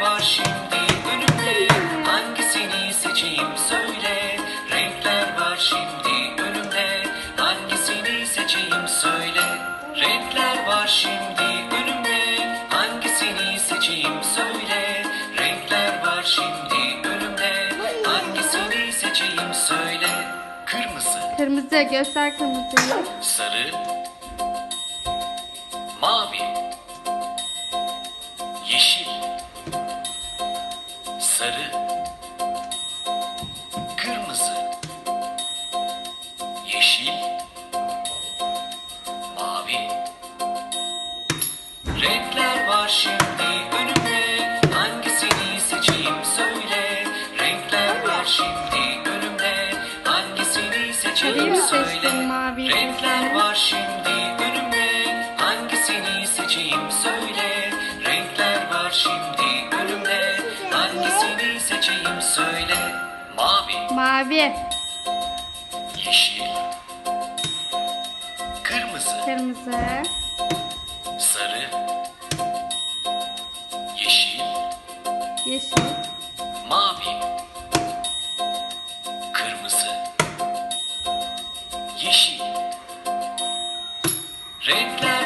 Var şimdi önümde? Hangisini seçeyim söyle. Renkler var şimdi önümde. Hangisini seçeyim söyle? Renkler var şimdi önümde. Hangisini seçeyim söyle? Renkler var şimdi önümde. Hangisini seçeyim söyle? Kırmızı. Kırmızı göster kırmızıyı. sarı, sarı, kırmızı, yeşil, mavi. Renkler var şimdi önümde, hangisini seçeyim söyle. Renkler var şimdi önümde, hangisini seçeyim söyle. Renkler var şimdi önümde, hangisini seçeyim söyle. Renkler var şimdi hangisini seçeyim söyle. Mavi, Mavi, yeşil, kırmızı, kırmızı, sarı, yeşil, yeşil, mavi, kırmızı, yeşil. Renkler